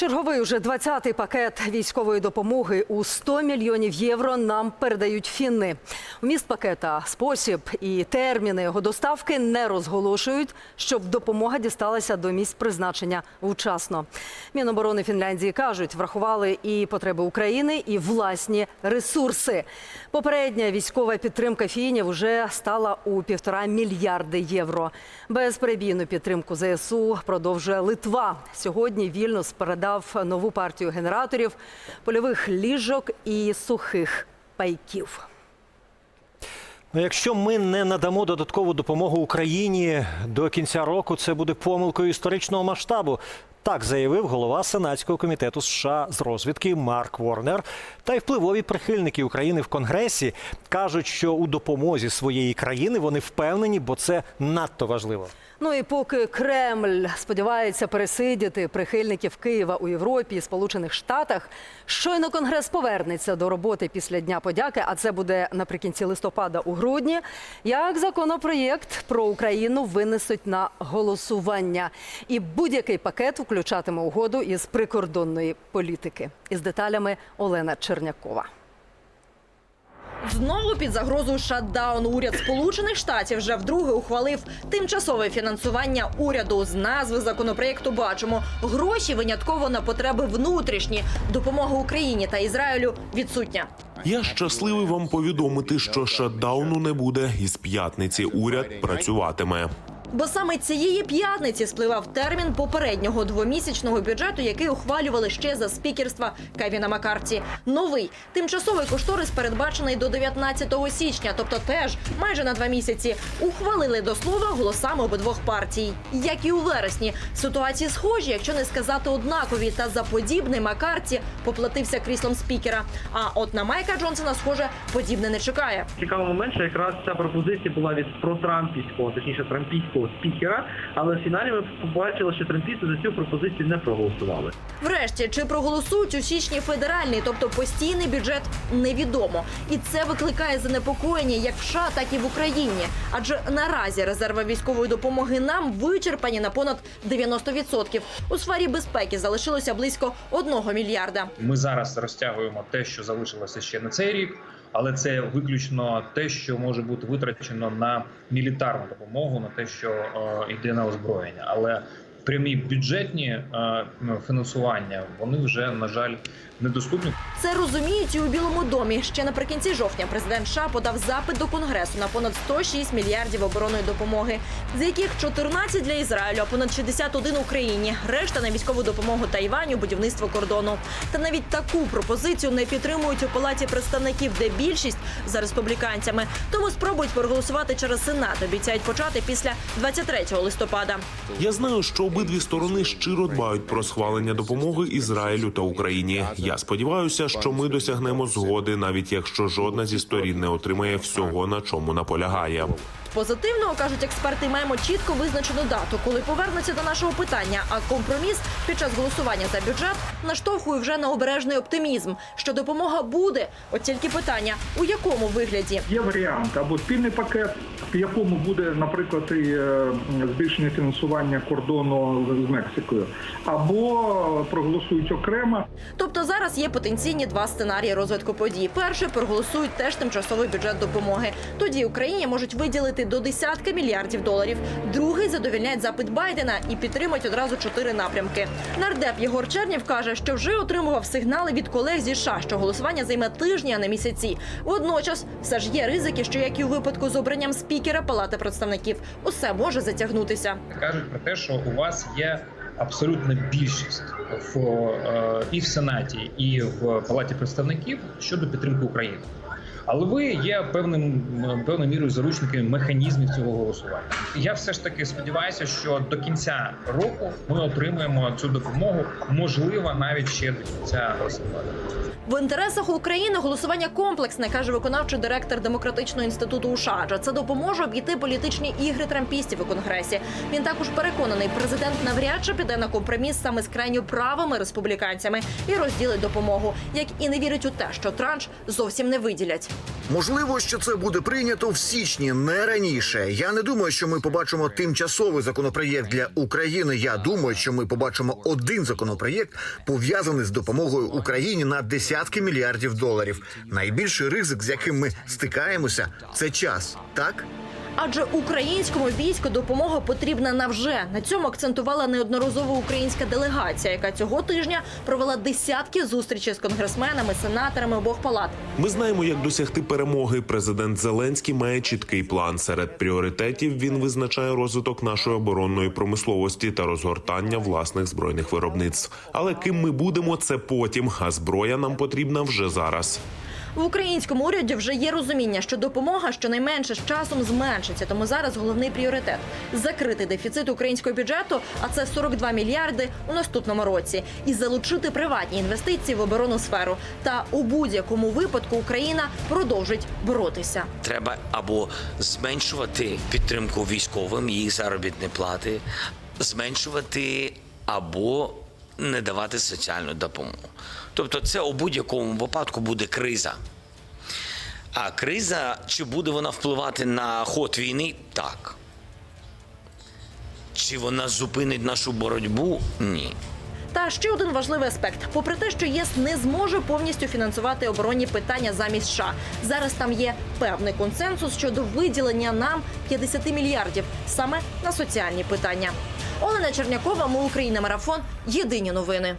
Черговий уже 20-й пакет військової допомоги у 100 мільйонів євро нам передають фінни. Вміст пакета, спосіб і терміни його доставки не розголошують, щоб допомога дісталася до місць призначення вчасно. Міноборони Фінляндії кажуть, врахували і потреби України, і власні ресурси. Попередня військова підтримка фінів вже стала у півтора мільярди євро. Безперебійну підтримку ЗСУ продовжує Литва. Сьогодні Вільнюс передав нову партію генераторів, польових ліжок і сухих пайків. Ну, якщо ми не надамо додаткову допомогу Україні до кінця року, це буде помилкою історичного масштабу. Так заявив голова Сенатського комітету США з розвідки Марк Ворнер. Та й впливові прихильники України в Конгресі кажуть, що у допомозі своєї країни вони впевнені, бо це надто важливо. Ну і поки Кремль сподівається пересидіти прихильників Києва у Європі і Сполучених Штатах, щойно Конгрес повернеться до роботи після Дня подяки, а це буде наприкінці листопада у грудні. Як законопроєкт про Україну винесуть на голосування, і будь-який пакет включатиме угоду із прикордонної політики. Із деталями Олена Чернякова. Знову під загрозою шатдауну уряд Сполучених Штатів вже вдруге ухвалив тимчасове фінансування уряду. З назви законопроєкту бачимо гроші винятково на потреби внутрішні. Допомога Україні та Ізраїлю відсутня. Я щасливий вам повідомити, що шатдауну не буде. Із п'ятниці уряд працюватиме. Бо саме цієї п'ятниці спливав термін попереднього двомісячного бюджету, який ухвалювали ще за спікерства Кевіна Маккарті. Новий тимчасовий кошторис передбачений до 19 січня, тобто теж майже на два місяці. Ухвалили до слова голосами обидвох партій. Як і у вересні, ситуації схожі, якщо не сказати однакові. Та за подібне Маккарті поплатився кріслом спікера. А от на Майка Джонсона, схоже, подібне не чекає. Цікавий момент, що якраз ця пропозиція була від протрампійського, точніше трампійського спікера, але в фіналі ми побачили, що трампісти за цю пропозицію не проголосували. Врешті, чи проголосують у січні федеральний, тобто постійний бюджет, невідомо. І це викликає занепокоєння як в США, так і в Україні. Адже наразі резерви військової допомоги нам вичерпані на понад 90%. У сфері безпеки залишилося близько 1 мільярда. Ми зараз розтягуємо те, що залишилося ще на цей рік, але це виключно те, що може бути витрачено на мілітарну допомогу, на те, що е, йде на озброєння. Але прямі бюджетні е, фінансування вони вже на жаль недоступні. Це розуміють і у Білому домі. Ще наприкінці жовтня президент США подав запит до конгресу на понад 106 мільярдів оборонної допомоги, з яких 14 для Ізраїлю, а понад 61 Україні. Решта на військову допомогу Тайваню, будівництво кордону. Та навіть таку пропозицію не підтримують у палаті представників, де більшість за республіканцями. Тому спробують проголосувати через сенат. Обіцяють почати після 23 листопада. Я знаю, що обидві сторони щиро дбають про схвалення допомоги Ізраїлю та Україні. Я сподіваюся, що ми досягнемо згоди, навіть якщо жодна зі сторін не отримає всього, на чому наполягає. Позитивного кажуть експерти, маємо чітко визначену дату, коли повернуться до нашого питання. А компроміс під час голосування за бюджет наштовхує вже на обережний оптимізм, що допомога буде. От тільки питання у якому вигляді. Є варіант або спільний пакет, якому буде, наприклад, і е, збільшення фінансування кордону з Мексикою, або проголосують окремо. Тобто зараз є потенційні два сценарії розвитку подій. Перший проголосують теж тимчасовий бюджет допомоги. Тоді Україні можуть виділити до десятка мільярдів доларів. Другий задовільняють запит Байдена і підтримують одразу чотири напрямки. Нардеп Єгор Чернєв каже, що вже отримував сигнали від колег зі США, що голосування займе тижні, а не місяці. Водночас все ж є ризики, що як і у випадку з обранням спікера Палати представників, усе може затягнутися. кажуть про те, що у вас є абсолютна більшість в е, і в сенаті, і в палаті представників щодо підтримки України. Але ви є певним певною мірою заручниками механізмів цього голосування. Я все ж таки сподіваюся, що до кінця року ми отримаємо цю допомогу, можливо, навіть ще до кінця листопада. В інтересах України голосування комплексне, каже виконавчий директор демократичного інституту у США. Адже це допоможе обійти політичні ігри трампістів у конгресі. Він також переконаний, президент навряд чи піде на компроміс саме з крайньо правими республіканцями і розділить допомогу, як і не вірить у те, що транш зовсім не виділять. Можливо, що це буде прийнято в січні, не раніше. Я не думаю, що ми побачимо тимчасовий законопроєкт для України. Я думаю, що ми побачимо один законопроєкт, пов'язаний з допомогою Україні на десятки мільярдів доларів. Найбільший ризик, з яким ми стикаємося, це час. Так Адже українському війську допомога потрібна навже. На цьому акцентувала неодноразово українська делегація, яка цього тижня провела десятки зустрічей з конгресменами, сенаторами обох палат. Ми знаємо, як досягти перемоги. Президент Зеленський має чіткий план. Серед пріоритетів він визначає розвиток нашої оборонної промисловості та розгортання власних збройних виробництв. Але ким ми будемо, це потім. А зброя нам потрібна вже зараз. В українському уряді вже є розуміння, що допомога щонайменше з часом зменшиться. Тому зараз головний пріоритет закрити дефіцит українського бюджету, а це 42 мільярди у наступному році, і залучити приватні інвестиції в оборонну сферу. Та у будь-якому випадку Україна продовжить боротися. Треба або зменшувати підтримку військовим, їх заробітні плати, зменшувати або не давати соціальну допомогу. Тобто, це у будь-якому випадку буде криза. А криза, чи буде вона впливати на ход війни? Так. Чи вона зупинить нашу боротьбу? Ні. Та ще один важливий аспект: попри те, що ЄС не зможе повністю фінансувати оборонні питання замість США, зараз там є певний консенсус щодо виділення нам 50 мільярдів саме на соціальні питання. Олена Чернякова, ми Україна, марафон. Єдині новини.